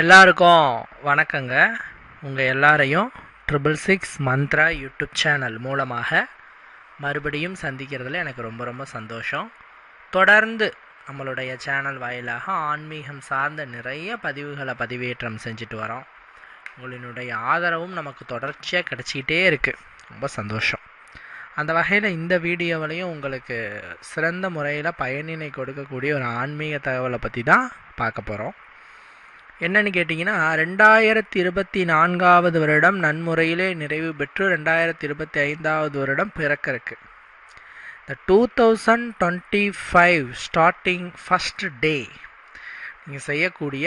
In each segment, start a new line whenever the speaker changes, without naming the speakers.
எல்லாருக்கும் வணக்கங்க. உங்கள் எல்லாரையும் triple six Mantra YouTube channel மூலமாக மறுபடியும் சந்திக்கிறதுல எனக்கு ரொம்ப ரொம்ப சந்தோஷம். தொடர்ந்து நம்மளுடைய சேனல் வாயிலாக ஆன்மீகம் சார்ந்த நிறைய பதிவுகளை பதிவேற்றம் செஞ்சுட்டு வரோம். உங்களினுடைய ஆதரவும் நமக்கு தொடர்ச்சியாக கிடச்சிக்கிட்டே இருக்குது ரொம்ப சந்தோஷம். அந்த வகையில் இந்த வீடியோவிலையும் உங்களுக்கு சிறந்த முறையில் பயனினை கொடுக்கக்கூடிய ஒரு ஆன்மீக தகவலை பற்றி தான் பார்க்க போகிறோம் என்னன்னு கேட்டிங்கன்னா ரெண்டாயிரத்தி இருபத்தி நான்காவது வருடம் நன்முறையிலே நிறைவு பெற்று ரெண்டாயிரத்தி இருபத்தி ஐந்தாவது வருடம் பிறக்க இருக்கு. இந்த two thousand twenty five starting first day நீங்கள் செய்யக்கூடிய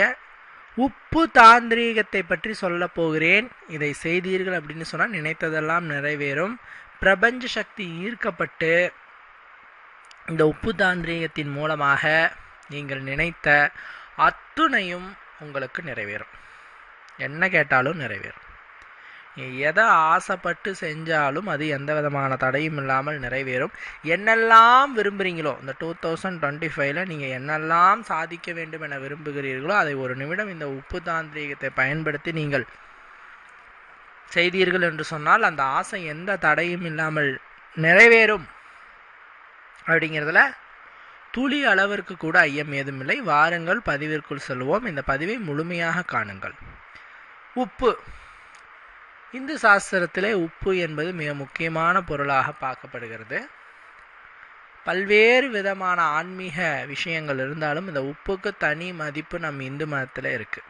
உப்பு தாந்திரீகத்தை பற்றி சொல்ல போகிறேன். இதை செய்தீர்கள் அப்படின்னு சொன்னால் நினைத்ததெல்லாம் நிறைவேறும். பிரபஞ்ச சக்தி ஈர்க்கப்பட்டு இந்த உப்பு தாந்திரீகத்தின் மூலமாக நீங்கள் நினைத்த அத்துணையும் உங்களுக்கு நிறைவேறும். என்ன கேட்டாலும் நிறைவேறும். நீ எதை ஆசைப்பட்டு செஞ்சாலும் அது எந்த விதமான தடையும் இல்லாமல் நிறைவேறும். என்னெல்லாம் விரும்புகிறீங்களோ இந்த டூ தௌசண்ட் டுவெண்ட்டி ஃபைவ்ல நீங்கள் என்னெல்லாம் சாதிக்க வேண்டும் என விரும்புகிறீர்களோ அதை ஒரு நிமிடம் இந்த உப்பு தாந்திரீகத்தை பயன்படுத்தி நீங்கள் செய்தீர்கள் என்று சொன்னால் அந்த ஆசை எந்த தடையும் இல்லாமல் நிறைவேறும் அப்படிங்கிறதுல துளி அளவிற்கு கூட ஐயம் ஏதுமில்லை வாருங்கள் பதிவிற்குள் செல்வோம். இந்த பதிவை முழுமையாக காணுங்கள். உப்பு. இந்து சாஸ்திரத்திலே உப்பு என்பது மிக முக்கியமான பொருளாக பார்க்கப்படுகிறது. பல்வேறு விதமான ஆன்மீக விஷயங்கள் இருந்தாலும் இந்த உப்புக்கு தனி மதிப்பு நம் இந்து மதத்தில் இருக்குது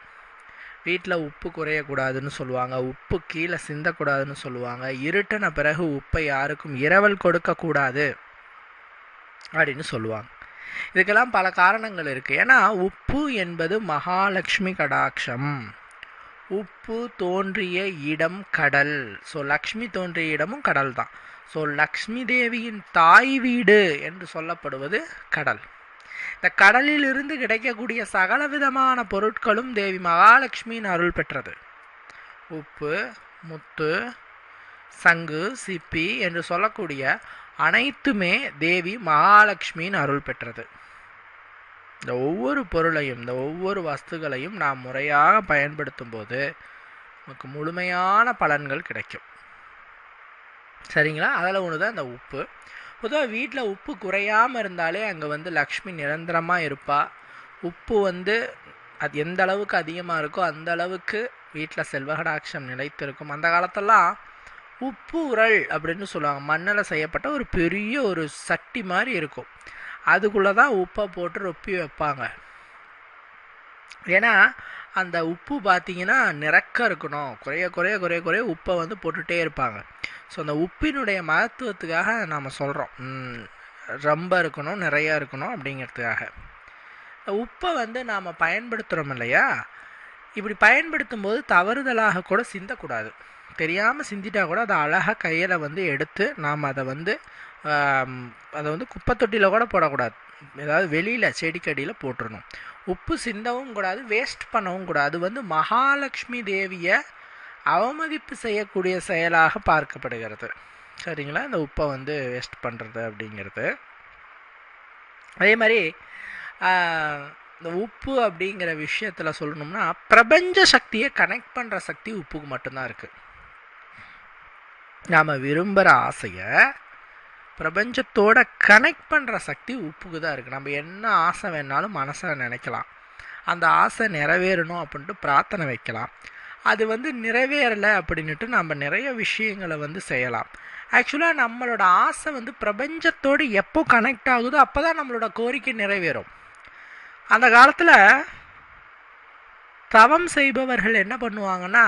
வீட்டில் உப்பு குறையக்கூடாதுன்னு சொல்லுவாங்க. உப்பு கீழே சிந்தக்கூடாதுன்னு சொல்லுவாங்க. இருட்டின பிறகு உப்பை யாருக்கும் இரவல் கொடுக்கக்கூடாது. அப்படின்னு சொல்லுவாங்க. இதுக்கெல்லாம் பல காரணங்கள் இருக்குது ஏன்னா உப்பு என்பது மகாலட்சுமி கடாட்சம். உப்பு தோன்றிய இடம் கடல். ஸோ லக்ஷ்மி தோன்றிய இடமும் கடல் தான். ஸோ லக்ஷ்மி தேவியின் தாய் வீடு என்று சொல்லப்படுவது கடல். இந்த கடலில் இருந்து கிடைக்கக்கூடிய சகல விதமான பொருட்களும் தேவி மகாலட்சுமியின் அருள் பெற்றது. உப்பு முத்து சங்கு சிப்பி என்று சொல்லக்கூடிய அனைத்துமே தேவி மகாலட்சுமியின் அருள் பெற்றது. இந்த ஒவ்வொரு பொருளையும் இந்த ஒவ்வொரு வஸ்துகளையும் நாம் முறையாக பயன்படுத்தும் போது நமக்கு முழுமையான பலன்கள் கிடைக்கும். சரிங்களா? அதில் ஒன்று தான் இந்த உப்பு. பொதுவாக வீட்டில் உப்பு குறையாமல் இருந்தாலே அங்கே வந்து லக்ஷ்மி நிரந்தரமாக இருப்பா. உப்பு வந்து அது எந்த அளவுக்கு அதிகமாக இருக்கோ அந்த அளவுக்கு வீட்டில் செல்வகடாட்சம் நிலைத்திருக்கும். அந்த காலத்தெல்லாம் உப்பு உரல் அப்படின்னு சொல்லுவாங்க. மண்ணில் செய்யப்பட்ட ஒரு பெரிய ஒரு சட்டி மாதிரி இருக்கும். அதுக்குள்ளே தான் உப்பை போட்டு ரொப்பி வைப்பாங்க. ஏன்னா அந்த உப்பு பார்த்தீங்கன்னா நிறக்க இருக்கணும். குறைய குறைய குறைய குறைய உப்பை வந்து போட்டுகிட்டே இருப்பாங்க. ஸோ அந்த உப்பினுடைய மகத்துவத்துக்காக நாம் சொல்கிறோம் ரொம்ப இருக்கணும் நிறையா இருக்கணும் அப்படிங்கிறதுக்காக. உப்பை வந்து நாம் பயன்படுத்துகிறோம் இல்லையா? இப்படி பயன்படுத்தும் போது தவறுதலாக கூட சிந்தக்கூடாது. தெரியாமல் சிந்திட்டா கூட அதை அழகாக கையில் வந்து எடுத்து நாம் அதை வந்து அதை வந்து குப்பை தொட்டியில் கூட போடக்கூடாது. ஏதாவது வெளியில் செடிக்கடியில் போட்டுடணும் உப்பு சிந்தவும் கூடாது வேஸ்ட் பண்ணவும் கூடாது. அது வந்து மகாலட்சுமி தேவியை அவமதிப்பு செய்யக்கூடிய செயலாக பார்க்கப்படுகிறது. சரிங்களா? இந்த உப்பை வந்து வேஸ்ட் பண்ணுறது அப்படிங்கிறது. அதே மாதிரி இந்த உப்பு அப்படிங்கிற விஷயத்தில் சொல்லணும்னா பிரபஞ்ச சக்தியை கனெக்ட் பண்ணுற சக்தி உப்புக்கு மட்டும்தான் இருக்குது நாம் விரும்புகிற ஆசையை பிரபஞ்சத்தோட கனெக்ட் பண்ணுற சக்தி உப்புக்கு தான் இருக்குது நம்ம என்ன ஆசை வேணாலும் மனசில் நினைக்கலாம். அந்த ஆசை நிறைவேறணும் அப்படின்ட்டு பிரார்த்தனை வைக்கலாம். அது வந்து நிறைவேறலை அப்படின்ட்டு நம்ம நிறைய விஷயங்களை வந்து செய்யலாம். ஆக்சுவலாக நம்மளோட ஆசை வந்து பிரபஞ்சத்தோடு எப்போ கனெக்ட் ஆகுதோ அப்போ தான் நம்மளோட கோரிக்கை நிறைவேறும். அந்த காலத்தில் தவம் செய்பவர்கள் என்ன பண்ணுவாங்கன்னா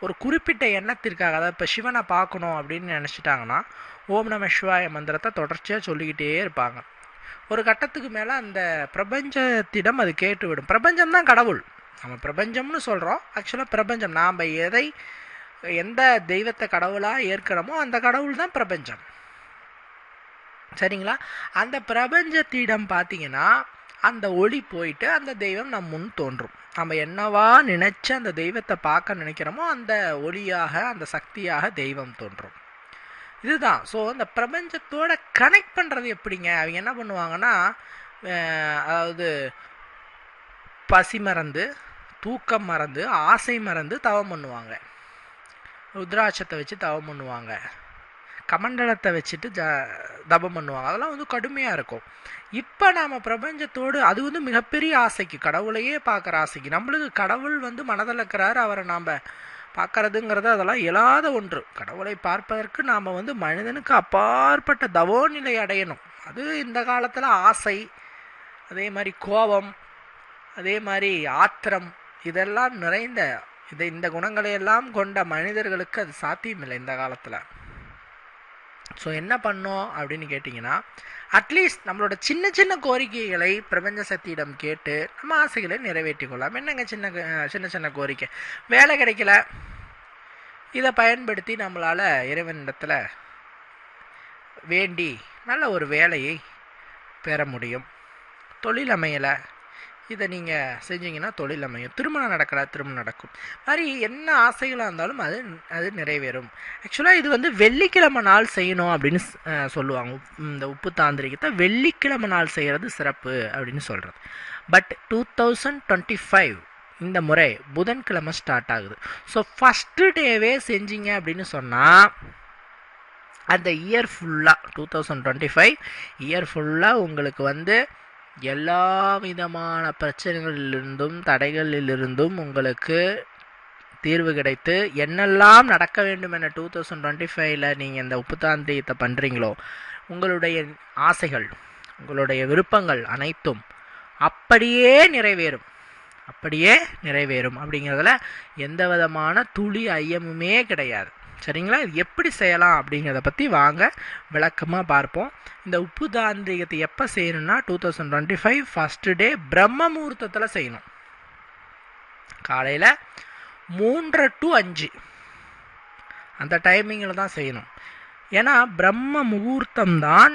ஒரு குறிப்பிட்ட எண்ணத்திற்காக அதாவது இப்போ சிவனை பார்க்கணும் அப்படின்னு நினச்சிட்டாங்கன்னா ஓம் நம சிவாய மந்திரத்தை தொடர்ச்சியாக சொல்லிக்கிட்டே இருப்பாங்க. ஒரு கட்டத்துக்கு மேலே அந்த பிரபஞ்சத்திடம் அது கேட்டுவிடும். பிரபஞ்சம் தான் கடவுள். நம்ம பிரபஞ்சம்னு சொல்கிறோம் ஆக்சுவலாக பிரபஞ்சம். நாம் எதை எந்த தெய்வத்தை கடவுளாக ஏற்கிறோமோ அந்த கடவுள் தான் பிரபஞ்சம். சரிங்களா? அந்த பிரபஞ்சத்திடம் பார்த்தீங்கன்னா அந்த ஒளி போயிட்டு அந்த தெய்வம் நம் முன் தோன்றும். நம்ம என்னவா நினைச்சு அந்த தெய்வத்தை பார்க்க நினைக்கிறோமோ அந்த ஒளியாக அந்த சக்தியாக தெய்வம் தோன்றும். இதுதான். ஸோ அந்த பிரபஞ்சத்தோட கனெக்ட் பண்ணுறது எப்படிங்க? அவங்க என்ன பண்ணுவாங்கன்னா அதாவது பசி மறந்து தூக்கம் மறந்து ஆசை மறந்து தவம் பண்ணுவாங்க. ருத்ராட்சத்தை வச்சு தவம் பண்ணுவாங்க. கமண்டலத்தை வச்சுட்டு ஜ தபம் பண்ணுவாங்க. அதெல்லாம் வந்து கடுமையாக இருக்கும். இப்போ நாம் பிரபஞ்சத்தோடு அது வந்து மிகப்பெரிய ஆசைக்கு கடவுளையே பார்க்குற ஆசைக்கு. நம்மளுக்கு கடவுள் வந்து மனதில் இருக்கிறாரு அவரை நாம் பார்க்கறதுங்கிறது அதெல்லாம் இயலாத ஒன்று. கடவுளை பார்ப்பதற்கு நாம் வந்து மனிதனுக்கு அப்பாற்பட்ட தவோநிலை அடையணும். அது இந்த காலத்தில் ஆசை அதே மாதிரி கோபம் அதே மாதிரி ஆத்திரம் இதெல்லாம் நிறைந்த இதை இந்த குணங்களை எல்லாம் கொண்ட மனிதர்களுக்கு அது சாத்தியமில்லை இந்த காலத்தில். ஸோ என்ன பண்ணோம் அப்படின்னு கேட்டிங்கன்னா அட்லீஸ்ட் நம்மளோட சின்ன சின்ன கோரிக்கைகளை பிரபஞ்ச சக்தியிடம் கேட்டு நம்ம ஆசைகளை நிறைவேற்றி கொள்ளலாம். என்னங்க சின்ன சின்ன சின்ன கோரிக்கை? வேலை கிடைக்கல. இதை பயன்படுத்தி நம்மளால் இறைவனிடத்தில் வேண்டி நல்ல ஒரு வேலையை பெற முடியும். தொழில் அமையலை. இதை நீங்கள் செஞ்சீங்கன்னா தொழில் அமையும். திருமணம் நடக்கிறா திருமணம் நடக்கும். மாதிரி என்ன ஆசைகளாக இருந்தாலும் அது அது நிறைவேறும். ஆக்சுவலாக இது வந்து வெள்ளிக்கிழமை நாள் செய்யணும் அப்படின்னு சொல்லுவாங்க. இந்த உப்பு தாந்திரிகத்தை வெள்ளிக்கிழமை நாள் செய்கிறது சிறப்பு அப்படின்னு சொல்கிறது but two thousand twenty five இந்த முறை புதன்கிழமை ஸ்டார்ட் ஆகுது. ஸோ ஃபஸ்ட்டு டேவே செஞ்சீங்க அப்படின்னு சொன்னால் அந்த இயர் ஃபுல்லாக two thousand twenty five year ஃபுல்லாக உங்களுக்கு வந்து எல்லா விதமான பிரச்சனைகளிலிருந்தும் தடைகளிலிருந்தும் உங்களுக்கு தீர்வு கிடைத்து என்னெல்லாம் நடக்க வேண்டும் என டூ தௌசண்ட் டுவெண்ட்டி ஃபைவ்ல நீங்கள் இந்த உப்புத்தாந்தியத்தை பண்ணுறீங்களோ உங்களுடைய ஆசைகள் உங்களுடைய விருப்பங்கள் அனைத்தும் அப்படியே நிறைவேறும். அப்படியே நிறைவேறும். அப்படிங்கிறதுல எந்த விதமான துளி ஐயமுமே கிடையாது. சரிங்களா? இது எப்படி செய்யலாம் அப்படிங்கிறத பற்றி வாங்க விளக்கமாக பார்ப்போம். இந்த உப்பு தாந்திரிகத்தை எப்போ செய்யணும்னா two thousand twenty five first day பிரம்ம முகூர்த்தத்தில் செய்யணும். காலையில் மூன்றரை டு அஞ்சு. அந்த டைமிங்கில் தான் செய்யணும். ஏன்னா பிரம்ம முகூர்த்தம் தான்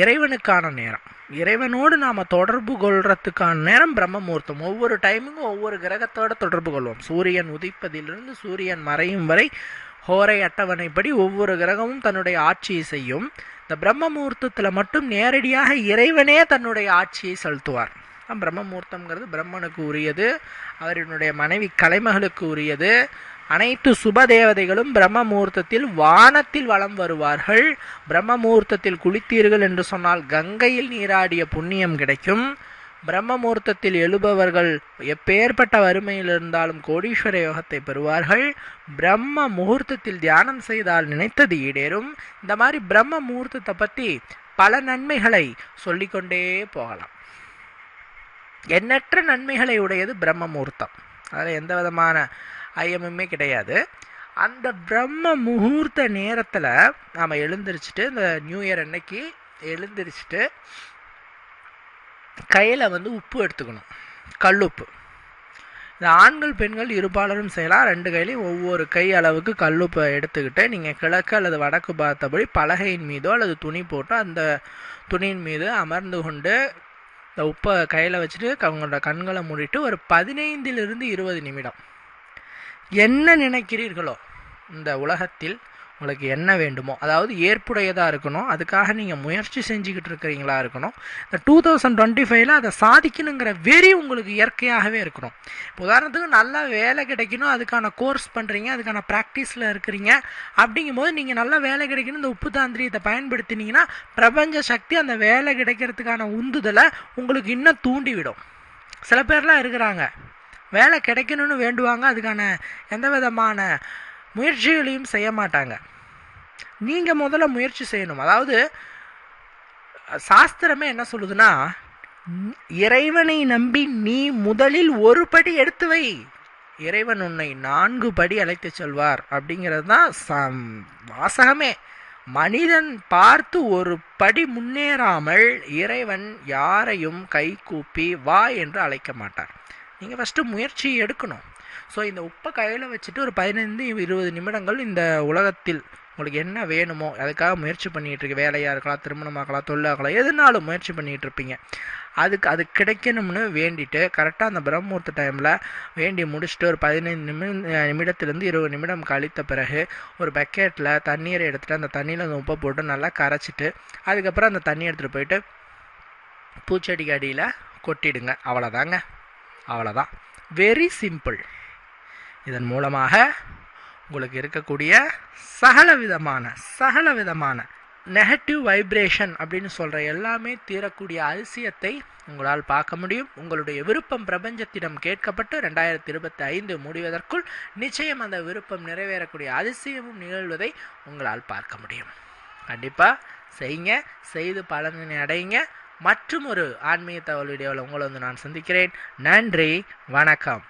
இறைவனுக்கான நேரம். இறைவனோடு நாம் தொடர்பு கொள்றதுக்கான நேரம் பிரம்ம முகூர்த்தம். ஒவ்வொரு டைமுக்கும் ஒவ்வொரு கிரகத்தோட தொடர்பு கொள்வோம். சூரியன் உதிப்பதிலிருந்து சூரியன் மறையும் வரை ஹோரை அட்டவணைப்படி ஒவ்வொரு கிரகமும் தன்னுடைய ஆட்சியை செய்யும். இந்த பிரம்ம முகூர்த்தத்தில் மட்டும் நேரடியாக இறைவனே தன்னுடைய ஆட்சியை செலுத்துவார். பிரம்ம முகூர்த்தம்ங்கிறது பிரம்மனுக்கு உரியது அவரினுடைய மனைவி கலைமகளுக்கு உரியது. அனைத்து சுப தேவதைகளும் பிரம்ம முகூர்த்தத்தில் வானத்தில் வலம் வருவார்கள். பிரம்ம முகூர்த்தத்தில் குளித்தீர்கள் என்று சொன்னால் கங்கையில் நீராடிய புண்ணியம் கிடைக்கும். பிரம்மமூர்த்தத்தில் எழுபவர்கள் எப்பேற்பட்ட வறுமையில் இருந்தாலும் கோடீஸ்வர யோகத்தை பெறுவார்கள். பிரம்ம முகூர்த்தத்தில் தியானம் செய்தால் நினைத்தது ஈடேறும். இந்த மாதிரி பிரம்ம முகூர்த்தத்தை பற்றி பல நன்மைகளை சொல்லிக்கொண்டே போகலாம். எண்ணற்ற நன்மைகளை உடையது பிரம்ம முகூர்த்தம். அதில் எந்த விதமான ஐயமுமே கிடையாது. அந்த பிரம்ம முகூர்த்த நேரத்தில் நாம் எழுந்திரிச்சிட்டு இந்த நியூ இயர் அன்னைக்கு எழுந்திரிச்சிட்டு கையில் வந்து உப்பு எடுத்துக்கணும். கல்லுப்பு. இந்த ஆண்கள் பெண்கள் இருபாலரும் செய்யலாம். ரெண்டு கையிலையும் ஒவ்வொரு கை அளவுக்கு கல்லுப்பை எடுத்துக்கிட்டு நீங்கள் கிழக்கு அல்லது வடக்கு பார்த்தபடி பலகையின் மீதோ அல்லது துணி போட்டோ அந்த துணியின் மீது அமர்ந்து கொண்டு இந்த உப்பை கையில் வச்சுட்டு அவங்களோட கண்களை மூடிட்டு ஒரு பதினைந்திலிருந்து இருபது நிமிடம். என்ன நினைக்கிறீர்களோ இந்த உலகத்தில் உங்களுக்கு என்ன வேண்டுமோ அதாவது ஏற்புடையதாக இருக்கணும் அதுக்காக நீங்கள் முயற்சி செஞ்சுக்கிட்டு இருக்கிறீங்களா இருக்கணும் இந்த டூ தௌசண்ட் டுவெண்ட்டி ஃபைவ்ல அதை சாதிக்கணுங்கிற வெறி உங்களுக்கு இயற்கையாகவே இருக்கணும். இப்போ உதாரணத்துக்கு நல்லா வேலை கிடைக்கணும் அதுக்கான கோர்ஸ் பண்ணுறீங்க அதுக்கான ப்ராக்டிஸில் இருக்கிறீங்க அப்படிங்கும்போது நீங்கள் நல்லா வேலை கிடைக்கணும் இந்த உப்பு தாந்திரியத்தை பயன்படுத்தினீங்கன்னா பிரபஞ்ச சக்தி அந்த வேலை கிடைக்கிறதுக்கான உந்துதலை உங்களுக்கு இன்னும் தூண்டிவிடும். சில பேர்லாம் இருக்கிறாங்க வேலை கிடைக்கணும்னு வேண்டுவாங்க அதுக்கான எந்த விதமான முயற்சிகளையும் செய்ய மாட்டாங்க நீங்கள் முதல்ல முயற்சி செய்யணும். அதாவது சாஸ்திரமே என்ன சொல்லுதுன்னா இறைவனை நம்பி நீ முதலில் ஒரு படி எடுத்து வை. இறைவன் உன்னை நான்கு படி அழைத்து செல்வார். அப்படிங்கிறது தான் வாசகமே. மனிதன் பார்த்து ஒரு படி முன்னேறாமல் இறைவன் யாரையும் கை கூப்பி வா என்று அழைக்க மாட்டார். நீங்கள் ஃபஸ்ட்டு முயற்சி எடுக்கணும். ஸோ இந்த உப்பை கையில் வச்சுட்டு ஒரு பதினைந்து இருபது நிமிடங்கள் இந்த உலகத்தில் உங்களுக்கு என்ன வேணுமோ அதுக்காக முயற்சி பண்ணிகிட்டு இருக்கு. வேலையாக இருக்கலாம் திருமணமாகலாம் தொழிலாகலாம் எதுனாலும் முயற்சி பண்ணிகிட்டு இருப்பீங்க. அதுக்கு அது கிடைக்கணும்னு வேண்டிட்டு கரெக்டாக அந்த பிரம்மூர்த்த டைமில் வேண்டி முடிச்சுட்டு ஒரு பதினைந்து நிமி நிமிடத்துலேருந்து இருபது நிமிடம் கழித்த பிறகு ஒரு பக்கெட்டில் தண்ணீரை எடுத்துகிட்டு அந்த தண்ணியில் அந்த உப்பை போட்டு நல்லா கரைச்சிட்டு அதுக்கப்புறம் அந்த தண்ணி எடுத்துகிட்டு போயிட்டு பூச்செடிக்கு அடியில் கொட்டிடுங்க. அவ்வளோதாங்க அவ்வளோதான் வெரி சிம்பிள் இதன் மூலமாக உங்களுக்கு இருக்கக்கூடிய சகல விதமான சகல விதமான நெகட்டிவ் வைப்ரேஷன் அப்படின்னு சொல்கிற எல்லாமே தீரக்கூடிய அதிசயத்தை உங்களால் பார்க்க முடியும். உங்களுடைய விருப்பம் பிரபஞ்சத்திடம் கேட்கப்பட்டு ரெண்டாயிரத்தி இருபத்தி ஐந்து முடிவதற்குள் நிச்சயம் அந்த விருப்பம் நிறைவேறக்கூடிய அதிசயமும் நிகழ்வதை உங்களால் பார்க்க முடியும். கண்டிப்பாக செய்யுங்க. செய்து பலனை அடையுங்க. மற்றும் ஒரு ஆன்மீக தகவல் வீடியோவில் உங்களை வந்து நான் சந்திக்கிறேன். நன்றி. வணக்கம்.